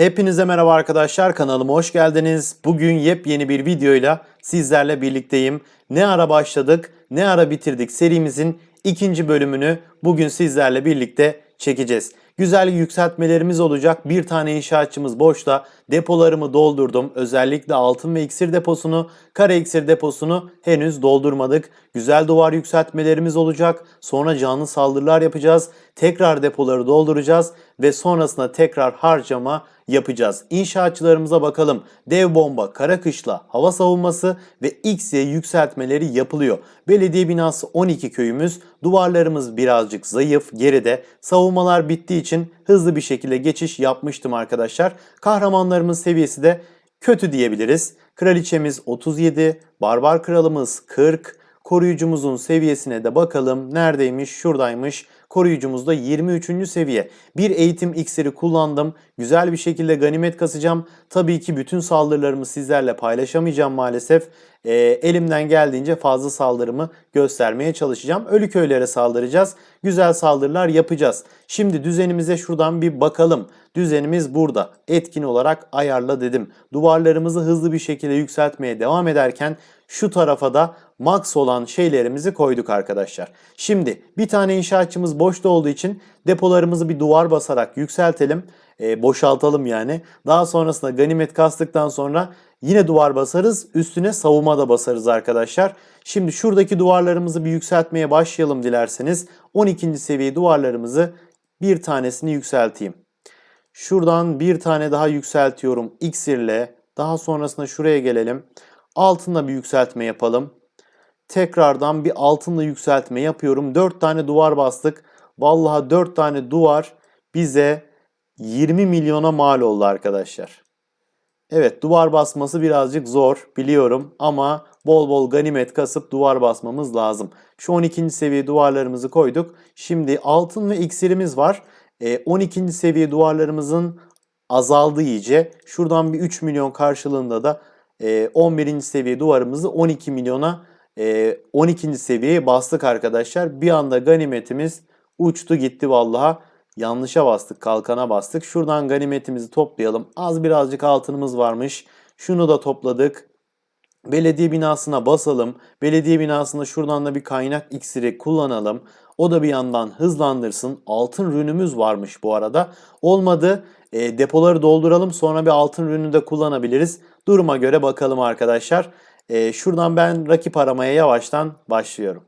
Hepinize merhaba arkadaşlar kanalıma hoş geldiniz. Bugün yepyeni bir videoyla sizlerle birlikteyim. Ne ara başladık ne ara bitirdik serimizin ikinci bölümünü bugün sizlerle birlikte çekeceğiz. Güzel yükseltmelerimiz olacak. Bir tane inşaatçımız boşta. Depolarımı doldurdum. Özellikle altın ve iksir deposunu, kara iksir deposunu henüz doldurmadık. Güzel duvar yükseltmelerimiz olacak. Sonra canlı saldırılar yapacağız. Tekrar depoları dolduracağız ve sonrasında tekrar harcama yapacağız. İnşaatçılarımıza bakalım. Dev bomba, kara kışla, hava savunması ve XY yükseltmeleri yapılıyor. Belediye binası 12 köyümüz. Duvarlarımız birazcık zayıf, geride. Savunmalar bittiği için hızlı bir şekilde geçiş yapmıştım arkadaşlar. Kahramanlarımın seviyesi de kötü diyebiliriz. Kraliçemiz 37, barbar kralımız 40, koruyucumuzun seviyesine de bakalım. Neredeymiş? Şuradaymış. Koruyucumuz da 23. seviye. Bir eğitim iksiri kullandım. Güzel bir şekilde ganimet kasacağım. Tabii ki bütün saldırılarımı sizlerle paylaşamayacağım maalesef. Ee, elimden geldiğince fazla saldırımı göstermeye çalışacağım. Ölü köylere saldıracağız. Güzel saldırılar yapacağız. Şimdi düzenimize şuradan bir bakalım. Düzenimiz burada. Etkin olarak ayarla dedim. Duvarlarımızı hızlı bir şekilde yükseltmeye devam ederken şu tarafa da max olan şeylerimizi koyduk arkadaşlar. Şimdi bir tane inşaatçımız boşta olduğu için depolarımızı bir duvar basarak yükseltelim. E, boşaltalım yani. Daha sonrasında ganimet kastıktan sonra yine duvar basarız. Üstüne savunma da basarız arkadaşlar. Şimdi şuradaki duvarlarımızı bir yükseltmeye başlayalım dilerseniz. 12. seviye duvarlarımızı bir tanesini yükselteyim. Şuradan bir tane daha yükseltiyorum iksirle. Daha sonrasında şuraya gelelim. Altında bir yükseltme yapalım. Tekrardan bir altınla yükseltme yapıyorum. 4 tane duvar bastık. Vallahi 4 tane duvar bize 20 milyona mal oldu arkadaşlar. Evet duvar basması birazcık zor biliyorum ama bol bol ganimet kasıp duvar basmamız lazım. Şu 12. seviye duvarlarımızı koyduk. Şimdi altın ve iksirimiz var. E, 12. seviye duvarlarımızın azaldı iyice. Şuradan bir 3 milyon karşılığında da e, 11. seviye duvarımızı 12 milyona e, 12. seviyeye bastık arkadaşlar. Bir anda ganimetimiz uçtu gitti vallaha. Yanlışa bastık, kalkana bastık. Şuradan ganimetimizi toplayalım. Az birazcık altınımız varmış. Şunu da topladık. Belediye binasına basalım. Belediye binasında şuradan da bir kaynak iksiri kullanalım. O da bir yandan hızlandırsın. Altın rünümüz varmış bu arada. Olmadı e, depoları dolduralım sonra bir altın rünü de kullanabiliriz. Duruma göre bakalım arkadaşlar. E, şuradan ben rakip aramaya yavaştan başlıyorum.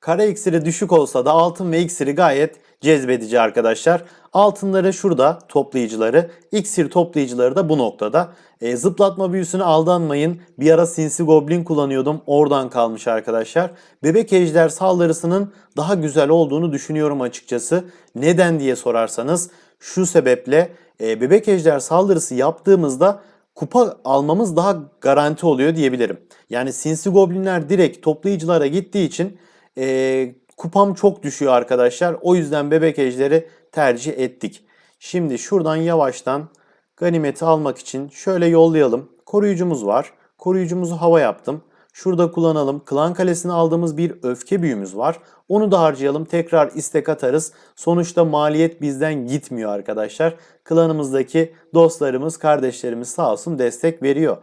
Kara iksiri düşük olsa da altın ve iksiri gayet cezbedici arkadaşlar. Altınları şurada toplayıcıları, iksir toplayıcıları da bu noktada. E, zıplatma büyüsüne aldanmayın. Bir ara sinsi goblin kullanıyordum. Oradan kalmış arkadaşlar. Bebek ejder saldırısının daha güzel olduğunu düşünüyorum açıkçası. Neden diye sorarsanız şu sebeple e, bebek ejder saldırısı yaptığımızda kupa almamız daha garanti oluyor diyebilirim. Yani sinsi goblinler direkt toplayıcılara gittiği için e, kupam çok düşüyor arkadaşlar. O yüzden bebek ejderi tercih ettik. Şimdi şuradan yavaştan ganimeti almak için şöyle yollayalım. Koruyucumuz var. Koruyucumuzu hava yaptım. Şurada kullanalım. Klan kalesine aldığımız bir öfke büyümüz var. Onu da harcayalım. Tekrar istek atarız. Sonuçta maliyet bizden gitmiyor arkadaşlar. Klanımızdaki dostlarımız, kardeşlerimiz sağ olsun destek veriyor.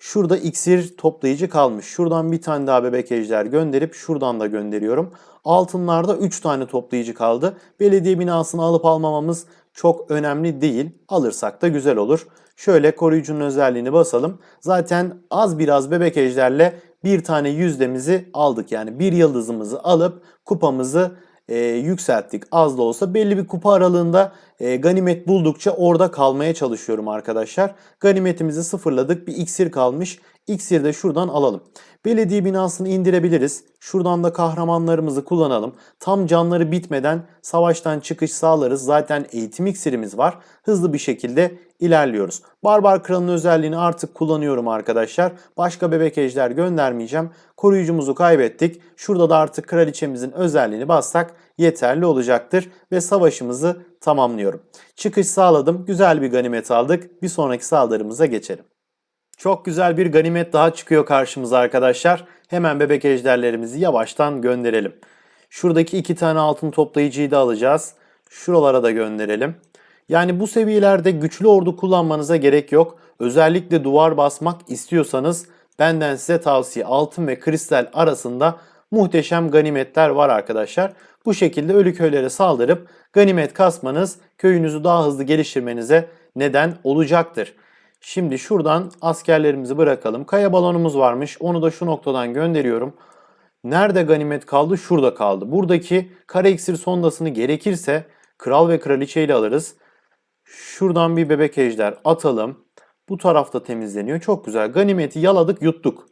Şurada iksir toplayıcı kalmış. Şuradan bir tane daha bebek ejder gönderip şuradan da gönderiyorum. Altınlarda 3 tane toplayıcı kaldı. Belediye binasını alıp almamamız çok önemli değil. Alırsak da güzel olur. Şöyle koruyucunun özelliğini basalım. Zaten az biraz bebek ejderle bir tane yüzdemizi aldık. Yani bir yıldızımızı alıp kupamızı e, yükselttik. Az da olsa belli bir kupa aralığında e, ganimet buldukça orada kalmaya çalışıyorum arkadaşlar. Ganimetimizi sıfırladık. Bir iksir kalmış. İksiri de şuradan alalım. Belediye binasını indirebiliriz. Şuradan da kahramanlarımızı kullanalım. Tam canları bitmeden savaştan çıkış sağlarız. Zaten eğitim iksirimiz var. Hızlı bir şekilde ilerliyoruz. Barbar kralın özelliğini artık kullanıyorum arkadaşlar. Başka bebek ejder göndermeyeceğim. Koruyucumuzu kaybettik. Şurada da artık kraliçemizin özelliğini bassak yeterli olacaktır. Ve savaşımızı tamamlıyorum. Çıkış sağladım. Güzel bir ganimet aldık. Bir sonraki saldırımıza geçelim. Çok güzel bir ganimet daha çıkıyor karşımıza arkadaşlar. Hemen bebek ejderlerimizi yavaştan gönderelim. Şuradaki iki tane altın toplayıcıyı da alacağız. Şuralara da gönderelim. Yani bu seviyelerde güçlü ordu kullanmanıza gerek yok. Özellikle duvar basmak istiyorsanız benden size tavsiye altın ve kristal arasında muhteşem ganimetler var arkadaşlar. Bu şekilde ölü köylere saldırıp ganimet kasmanız köyünüzü daha hızlı geliştirmenize neden olacaktır. Şimdi şuradan askerlerimizi bırakalım. Kaya balonumuz varmış. Onu da şu noktadan gönderiyorum. Nerede ganimet kaldı? Şurada kaldı. Buradaki kara iksir sondasını gerekirse kral ve kraliçe ile alırız. Şuradan bir bebek ejder atalım. Bu tarafta temizleniyor. Çok güzel. Ganimeti yaladık yuttuk.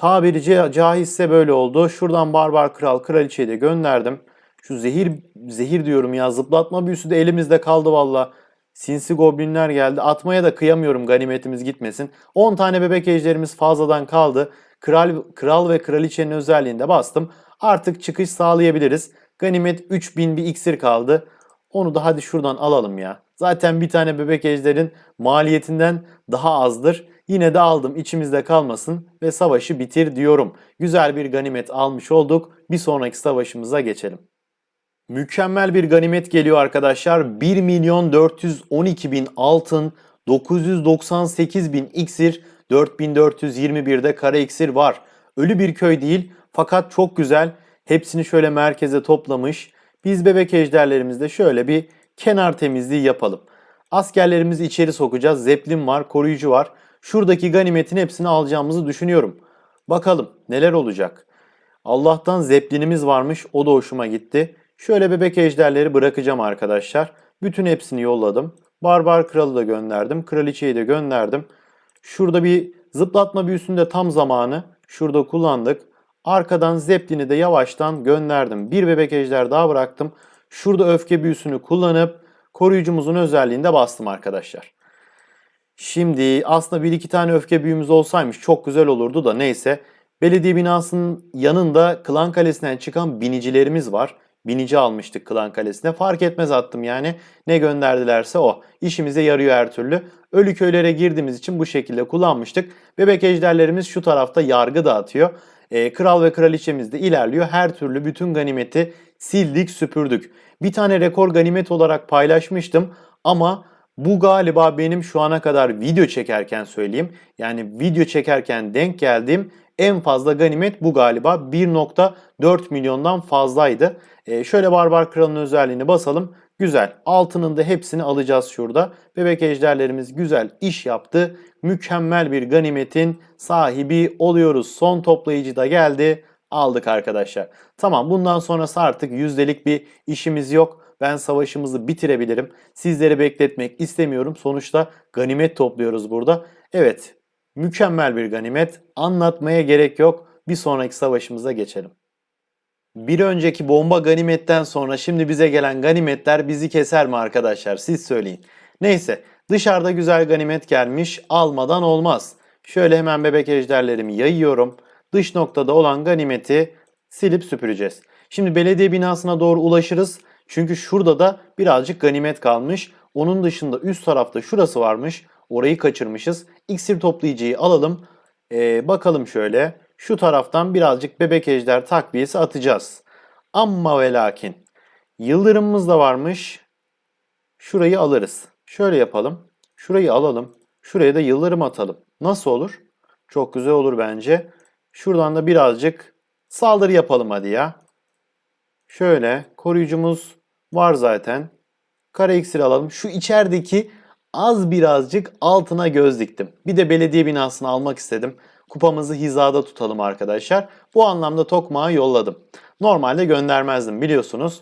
Tabiri ca- caizse böyle oldu. Şuradan barbar kral kraliçeyi de gönderdim. Şu zehir zehir diyorum ya zıplatma büyüsü de elimizde kaldı valla. Sinsi goblinler geldi. Atmaya da kıyamıyorum ganimetimiz gitmesin. 10 tane bebek ejderimiz fazladan kaldı. Kral, kral ve kraliçenin özelliğinde bastım. Artık çıkış sağlayabiliriz. Ganimet 3000 bir iksir kaldı. Onu da hadi şuradan alalım ya. Zaten bir tane bebek ejderin maliyetinden daha azdır. Yine de aldım içimizde kalmasın ve savaşı bitir diyorum. Güzel bir ganimet almış olduk. Bir sonraki savaşımıza geçelim. Mükemmel bir ganimet geliyor arkadaşlar. 1 milyon 412 bin altın, 998 bin iksir, 4421'de kara iksir var. Ölü bir köy değil fakat çok güzel. Hepsini şöyle merkeze toplamış. Biz bebek ejderlerimizde şöyle bir kenar temizliği yapalım. Askerlerimizi içeri sokacağız. Zeplin var, koruyucu var. Şuradaki ganimetin hepsini alacağımızı düşünüyorum. Bakalım neler olacak. Allah'tan zeplinimiz varmış. O da hoşuma gitti. Şöyle bebek ejderleri bırakacağım arkadaşlar. Bütün hepsini yolladım. Barbar kralı da gönderdim. Kraliçeyi de gönderdim. Şurada bir zıplatma büyüsünü de tam zamanı. Şurada kullandık. Arkadan zeplini de yavaştan gönderdim. Bir bebek ejder daha bıraktım. Şurada öfke büyüsünü kullanıp koruyucumuzun özelliğinde bastım arkadaşlar. Şimdi aslında bir iki tane öfke büyümüz olsaymış çok güzel olurdu da neyse. Belediye binasının yanında Klan Kalesi'nden çıkan binicilerimiz var. Binici almıştık Klan Kalesi'ne. Fark etmez attım yani. Ne gönderdilerse o. İşimize yarıyor her türlü. Ölü köylere girdiğimiz için bu şekilde kullanmıştık. Bebek ejderlerimiz şu tarafta yargı dağıtıyor. Ee, kral ve kraliçemiz de ilerliyor. Her türlü bütün ganimeti sildik süpürdük. Bir tane rekor ganimet olarak paylaşmıştım ama bu galiba benim şu ana kadar video çekerken söyleyeyim. Yani video çekerken denk geldiğim en fazla ganimet bu galiba 1.4 milyondan fazlaydı. Ee, şöyle Barbar Kral'ın özelliğini basalım. Güzel. Altının da hepsini alacağız şurada. Bebek ejderlerimiz güzel iş yaptı. Mükemmel bir ganimetin sahibi oluyoruz. Son toplayıcı da geldi. Aldık arkadaşlar. Tamam bundan sonrası artık yüzdelik bir işimiz yok. Ben savaşımızı bitirebilirim. Sizleri bekletmek istemiyorum. Sonuçta ganimet topluyoruz burada. Evet mükemmel bir ganimet. Anlatmaya gerek yok. Bir sonraki savaşımıza geçelim. Bir önceki bomba ganimetten sonra şimdi bize gelen ganimetler bizi keser mi arkadaşlar? Siz söyleyin. Neyse dışarıda güzel ganimet gelmiş. Almadan olmaz. Şöyle hemen bebek ejderlerimi yayıyorum. Dış noktada olan ganimeti silip süpüreceğiz. Şimdi belediye binasına doğru ulaşırız. Çünkü şurada da birazcık ganimet kalmış. Onun dışında üst tarafta şurası varmış. Orayı kaçırmışız. İksir toplayıcıyı alalım. Ee, bakalım şöyle. Şu taraftan birazcık bebek ejder takviyesi atacağız. Amma ve lakin. Yıldırımımız da varmış. Şurayı alırız. Şöyle yapalım. Şurayı alalım. Şuraya da yıldırım atalım. Nasıl olur? Çok güzel olur bence. Şuradan da birazcık saldırı yapalım hadi ya. Şöyle koruyucumuz var zaten. Kara iksir alalım. Şu içerideki az birazcık altına göz diktim. Bir de belediye binasını almak istedim. Kupamızı hizada tutalım arkadaşlar. Bu anlamda tokmağı yolladım. Normalde göndermezdim biliyorsunuz.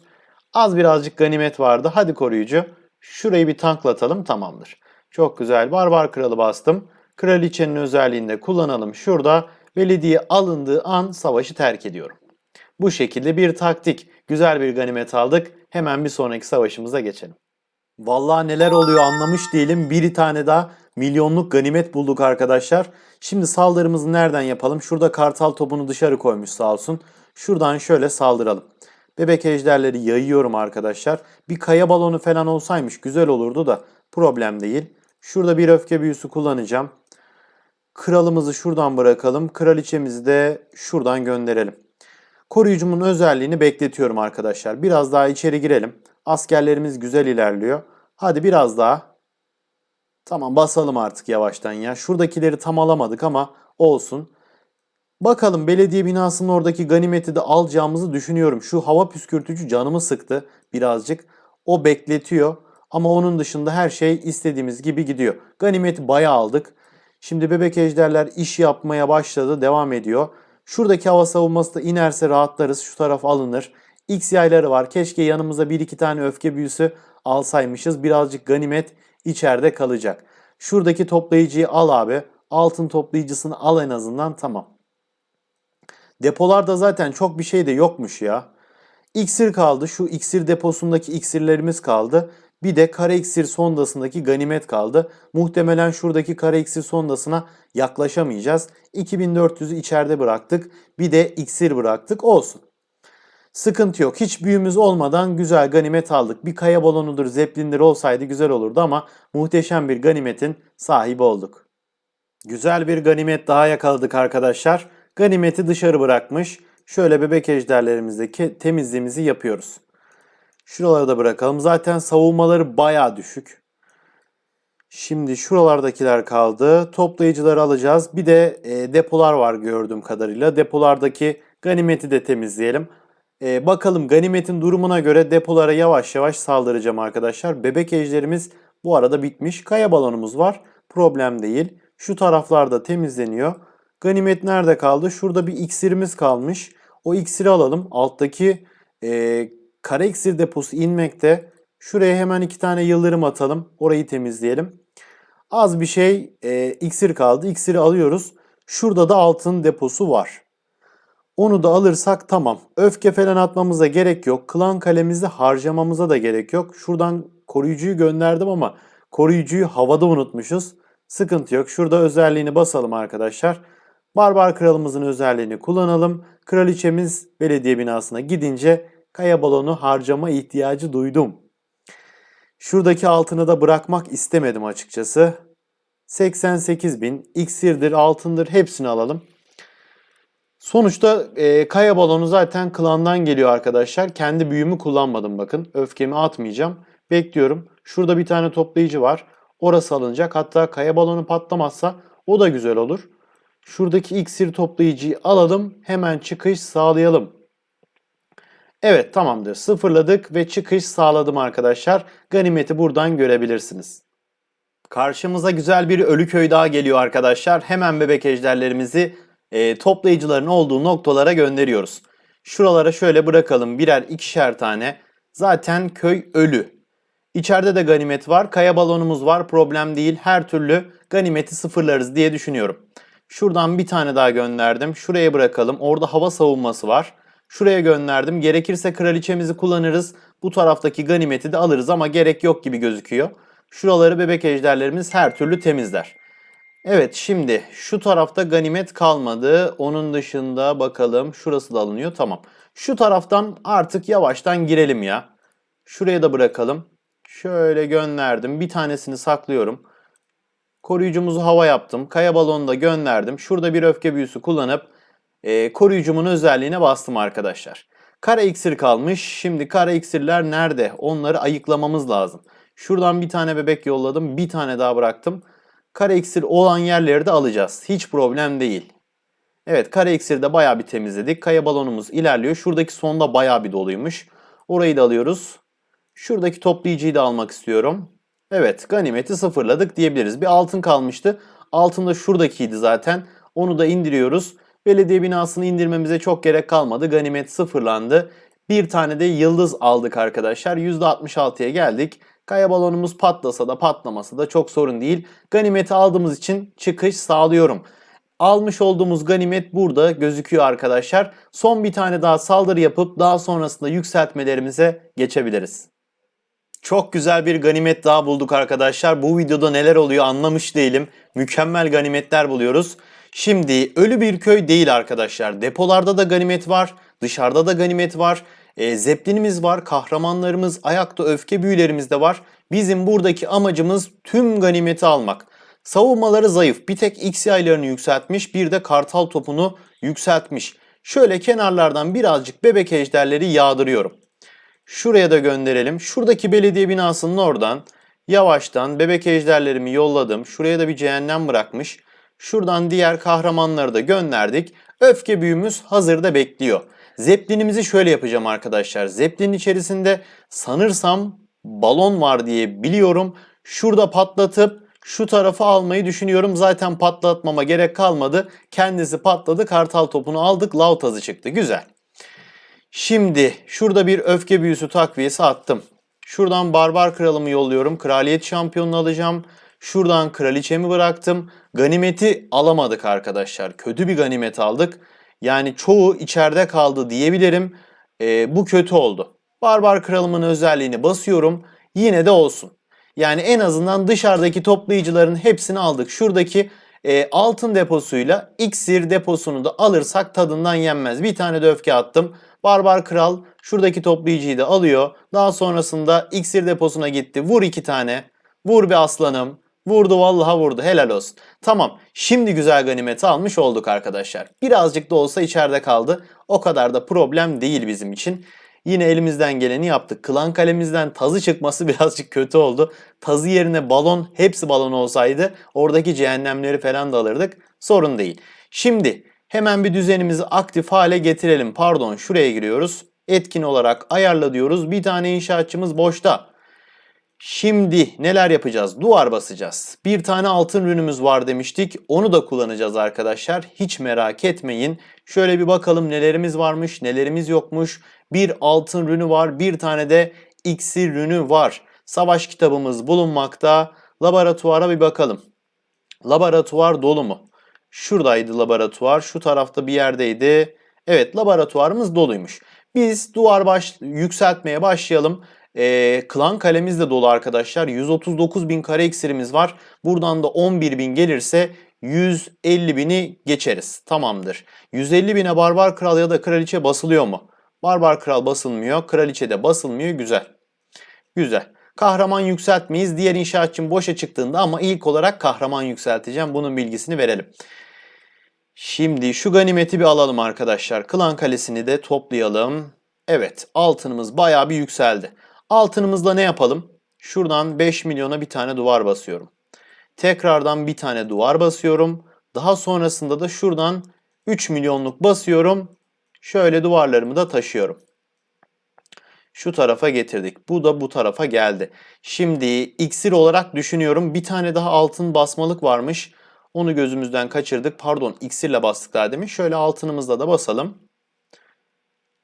Az birazcık ganimet vardı. Hadi koruyucu. Şurayı bir tanklatalım tamamdır. Çok güzel. Barbar kralı bastım. Kraliçenin özelliğini de kullanalım şurada. Belediye alındığı an savaşı terk ediyorum. Bu şekilde bir taktik. Güzel bir ganimet aldık. Hemen bir sonraki savaşımıza geçelim. Vallahi neler oluyor anlamış değilim. Bir tane daha milyonluk ganimet bulduk arkadaşlar. Şimdi saldırımızı nereden yapalım? Şurada kartal topunu dışarı koymuş sağ olsun. Şuradan şöyle saldıralım. Bebek ejderleri yayıyorum arkadaşlar. Bir kaya balonu falan olsaymış güzel olurdu da problem değil. Şurada bir öfke büyüsü kullanacağım. Kralımızı şuradan bırakalım. Kraliçemizi de şuradan gönderelim. Koruyucumun özelliğini bekletiyorum arkadaşlar. Biraz daha içeri girelim. Askerlerimiz güzel ilerliyor. Hadi biraz daha. Tamam basalım artık yavaştan ya. Şuradakileri tam alamadık ama olsun. Bakalım belediye binasının oradaki ganimeti de alacağımızı düşünüyorum. Şu hava püskürtücü canımı sıktı birazcık. O bekletiyor ama onun dışında her şey istediğimiz gibi gidiyor. Ganimeti bayağı aldık. Şimdi bebek ejderler iş yapmaya başladı, devam ediyor. Şuradaki hava savunması da inerse rahatlarız. Şu taraf alınır. X yayları var. Keşke yanımıza bir iki tane öfke büyüsü alsaymışız. Birazcık ganimet içeride kalacak. Şuradaki toplayıcıyı al abi. Altın toplayıcısını al en azından tamam. Depolarda zaten çok bir şey de yokmuş ya. İksir kaldı. Şu iksir deposundaki iksirlerimiz kaldı. Bir de kara iksir sondasındaki ganimet kaldı. Muhtemelen şuradaki kara iksir sondasına yaklaşamayacağız. 2400'ü içeride bıraktık. Bir de iksir bıraktık. Olsun. Sıkıntı yok. Hiç büyümüz olmadan güzel ganimet aldık. Bir kaya balonudur, zeplindir olsaydı güzel olurdu ama muhteşem bir ganimetin sahibi olduk. Güzel bir ganimet daha yakaladık arkadaşlar. Ganimeti dışarı bırakmış. Şöyle bebek ejderlerimizdeki temizliğimizi yapıyoruz. Şuraları da bırakalım. Zaten savunmaları baya düşük. Şimdi şuralardakiler kaldı. Toplayıcıları alacağız. Bir de e, depolar var gördüğüm kadarıyla. Depolardaki ganimeti de temizleyelim. E, bakalım ganimetin durumuna göre depolara yavaş yavaş saldıracağım arkadaşlar. Bebek ejderimiz bu arada bitmiş. Kaya balonumuz var. Problem değil. Şu taraflarda temizleniyor. Ganimet nerede kaldı? Şurada bir iksirimiz kalmış. O iksiri alalım. Alttaki e, kara iksir deposu inmekte. Şuraya hemen iki tane yıldırım atalım. Orayı temizleyelim. Az bir şey e, iksir kaldı. İksiri alıyoruz. Şurada da altın deposu var. Onu da alırsak tamam. Öfke falan atmamıza gerek yok. Klan kalemizi harcamamıza da gerek yok. Şuradan koruyucuyu gönderdim ama koruyucuyu havada unutmuşuz. Sıkıntı yok. Şurada özelliğini basalım arkadaşlar. Barbar kralımızın özelliğini kullanalım. Kraliçemiz belediye binasına gidince kaya balonu harcama ihtiyacı duydum. Şuradaki altını da bırakmak istemedim açıkçası. 88 bin iksirdir, altındır hepsini alalım. Sonuçta e, kaya balonu zaten klandan geliyor arkadaşlar. Kendi büyümü kullanmadım bakın. Öfkemi atmayacağım. Bekliyorum. Şurada bir tane toplayıcı var. Orası alınacak. Hatta kaya balonu patlamazsa o da güzel olur. Şuradaki iksir toplayıcıyı alalım. Hemen çıkış sağlayalım. Evet tamamdır. Sıfırladık ve çıkış sağladım arkadaşlar. Ganimeti buradan görebilirsiniz. Karşımıza güzel bir ölü köy daha geliyor arkadaşlar. Hemen bebek ejderlerimizi e, toplayıcıların olduğu noktalara gönderiyoruz. Şuralara şöyle bırakalım birer ikişer tane. Zaten köy ölü. İçeride de ganimet var. Kaya balonumuz var. Problem değil. Her türlü ganimeti sıfırlarız diye düşünüyorum. Şuradan bir tane daha gönderdim. Şuraya bırakalım. Orada hava savunması var. Şuraya gönderdim. Gerekirse kraliçemizi kullanırız. Bu taraftaki ganimeti de alırız ama gerek yok gibi gözüküyor. Şuraları bebek ejderlerimiz her türlü temizler. Evet şimdi şu tarafta ganimet kalmadı. Onun dışında bakalım şurası da alınıyor. Tamam. Şu taraftan artık yavaştan girelim ya. Şuraya da bırakalım. Şöyle gönderdim. Bir tanesini saklıyorum. Koruyucumuzu hava yaptım. Kaya balonu da gönderdim. Şurada bir öfke büyüsü kullanıp e, koruyucumun özelliğine bastım arkadaşlar. Kara iksir kalmış. Şimdi kara iksirler nerede? Onları ayıklamamız lazım. Şuradan bir tane bebek yolladım. Bir tane daha bıraktım. Kara iksir olan yerleri de alacağız. Hiç problem değil. Evet kara iksiri de bayağı bir temizledik. Kaya balonumuz ilerliyor. Şuradaki sonda bayağı bir doluymuş. Orayı da alıyoruz. Şuradaki toplayıcıyı da almak istiyorum. Evet ganimeti sıfırladık diyebiliriz. Bir altın kalmıştı. Altın da şuradakiydi zaten. Onu da indiriyoruz. Belediye binasını indirmemize çok gerek kalmadı. Ganimet sıfırlandı. Bir tane de yıldız aldık arkadaşlar. %66'ya geldik. Kaya balonumuz patlasa da patlamasa da çok sorun değil. Ganimeti aldığımız için çıkış sağlıyorum. Almış olduğumuz ganimet burada gözüküyor arkadaşlar. Son bir tane daha saldırı yapıp daha sonrasında yükseltmelerimize geçebiliriz. Çok güzel bir ganimet daha bulduk arkadaşlar. Bu videoda neler oluyor anlamış değilim. Mükemmel ganimetler buluyoruz. Şimdi ölü bir köy değil arkadaşlar. Depolarda da ganimet var. Dışarıda da ganimet var. E, zeplinimiz var. Kahramanlarımız, ayakta öfke büyülerimiz de var. Bizim buradaki amacımız tüm ganimeti almak. Savunmaları zayıf. Bir tek X yaylarını yükseltmiş. Bir de kartal topunu yükseltmiş. Şöyle kenarlardan birazcık bebek ejderleri yağdırıyorum. Şuraya da gönderelim. Şuradaki belediye binasının oradan Yavaştan bebek ejderlerimi yolladım. Şuraya da bir cehennem bırakmış. Şuradan diğer kahramanları da gönderdik. Öfke büyümüz hazırda bekliyor. Zeplinimizi şöyle yapacağım arkadaşlar. Zeplin içerisinde sanırsam balon var diye biliyorum. Şurada patlatıp şu tarafı almayı düşünüyorum. Zaten patlatmama gerek kalmadı. Kendisi patladı. Kartal topunu aldık. Lav tazı çıktı. Güzel. Şimdi şurada bir öfke büyüsü takviyesi attım. Şuradan barbar kralımı yolluyorum. Kraliyet şampiyonunu alacağım. Şuradan kraliçemi bıraktım. Ganimeti alamadık arkadaşlar. Kötü bir ganimet aldık. Yani çoğu içeride kaldı diyebilirim. Ee, bu kötü oldu. Barbar kralımın özelliğini basıyorum. Yine de olsun. Yani en azından dışarıdaki toplayıcıların hepsini aldık. Şuradaki e, altın deposuyla iksir deposunu da alırsak tadından yenmez. Bir tane de öfke attım. Barbar kral şuradaki toplayıcıyı da alıyor. Daha sonrasında iksir deposuna gitti. Vur iki tane. Vur bir aslanım. Vurdu vallaha vurdu. Helal olsun. Tamam. Şimdi güzel ganimeti almış olduk arkadaşlar. Birazcık da olsa içeride kaldı. O kadar da problem değil bizim için. Yine elimizden geleni yaptık. Klan kalemizden tazı çıkması birazcık kötü oldu. Tazı yerine balon, hepsi balon olsaydı oradaki cehennemleri falan da alırdık. Sorun değil. Şimdi hemen bir düzenimizi aktif hale getirelim. Pardon şuraya giriyoruz. Etkin olarak ayarla diyoruz. Bir tane inşaatçımız boşta. Şimdi neler yapacağız? Duvar basacağız. Bir tane altın rünümüz var demiştik. Onu da kullanacağız arkadaşlar. Hiç merak etmeyin. Şöyle bir bakalım nelerimiz varmış, nelerimiz yokmuş. Bir altın rünü var, bir tane de iksir rünü var. Savaş kitabımız bulunmakta. Laboratuvara bir bakalım. Laboratuvar dolu mu? Şuradaydı laboratuvar. Şu tarafta bir yerdeydi. Evet laboratuvarımız doluymuş. Biz duvar baş, yükseltmeye başlayalım. Ee, klan kalemiz de dolu arkadaşlar. 139 bin kare iksirimiz var. Buradan da 11 bin gelirse 150 bini geçeriz. Tamamdır. 150 bine barbar kral ya da kraliçe basılıyor mu? Barbar kral basılmıyor. Kraliçe de basılmıyor. Güzel. Güzel. Kahraman yükseltmeyiz. Diğer inşaatçım boşa çıktığında ama ilk olarak kahraman yükselteceğim. Bunun bilgisini verelim. Şimdi şu ganimeti bir alalım arkadaşlar. Klan kalesini de toplayalım. Evet altınımız bayağı bir yükseldi. Altınımızla ne yapalım? Şuradan 5 milyona bir tane duvar basıyorum. Tekrardan bir tane duvar basıyorum. Daha sonrasında da şuradan 3 milyonluk basıyorum. Şöyle duvarlarımı da taşıyorum. Şu tarafa getirdik. Bu da bu tarafa geldi. Şimdi iksir olarak düşünüyorum. Bir tane daha altın basmalık varmış. Onu gözümüzden kaçırdık. Pardon iksirle bastık daha demin. Şöyle altınımızla da basalım.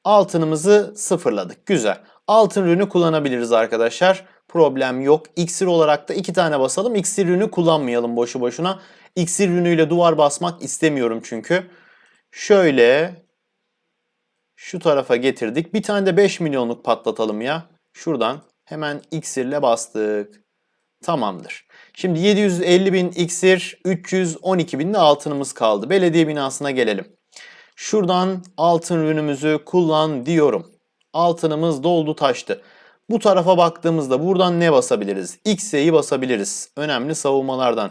Altınımızı sıfırladık. Güzel. Altın ürünü kullanabiliriz arkadaşlar. Problem yok. İksir olarak da iki tane basalım. İksir ürünü kullanmayalım boşu boşuna. İksir ürünüyle duvar basmak istemiyorum çünkü. Şöyle şu tarafa getirdik. Bir tane de 5 milyonluk patlatalım ya. Şuradan hemen iksirle bastık. Tamamdır. Şimdi 750 bin iksir, 312 bin de altınımız kaldı. Belediye binasına gelelim. Şuradan altın ürünümüzü kullan diyorum. Altınımız doldu taştı. Bu tarafa baktığımızda buradan ne basabiliriz? X'e'yi basabiliriz. Önemli savunmalardan.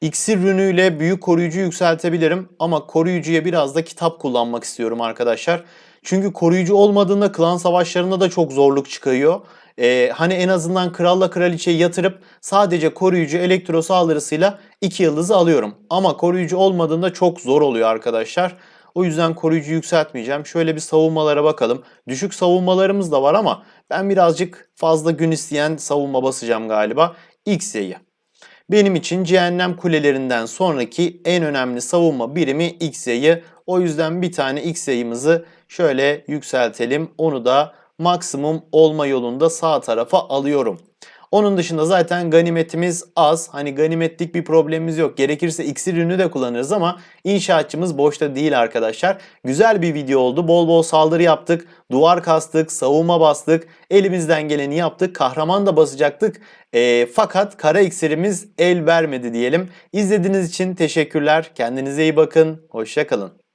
İksir rünüyle büyük koruyucu yükseltebilirim ama koruyucuya biraz da kitap kullanmak istiyorum arkadaşlar. Çünkü koruyucu olmadığında klan savaşlarında da çok zorluk çıkıyor. Ee, hani en azından kralla kraliçeyi yatırıp sadece koruyucu elektro saldırısıyla 2 yıldızı alıyorum. Ama koruyucu olmadığında çok zor oluyor arkadaşlar. O yüzden koruyucu yükseltmeyeceğim. Şöyle bir savunmalara bakalım. Düşük savunmalarımız da var ama ben birazcık fazla gün isteyen savunma basacağım galiba. X'yi. Benim için cehennem kulelerinden sonraki en önemli savunma birimi X'yi. O yüzden bir tane X'yimizi şöyle yükseltelim. Onu da maksimum olma yolunda sağ tarafa alıyorum. Onun dışında zaten ganimetimiz az. Hani ganimetlik bir problemimiz yok. Gerekirse iksir ürünü de kullanırız ama inşaatçımız boşta değil arkadaşlar. Güzel bir video oldu. Bol bol saldırı yaptık. Duvar kastık, savunma bastık. Elimizden geleni yaptık. Kahraman da basacaktık. E, fakat kara iksirimiz el vermedi diyelim. İzlediğiniz için teşekkürler. Kendinize iyi bakın. Hoşçakalın.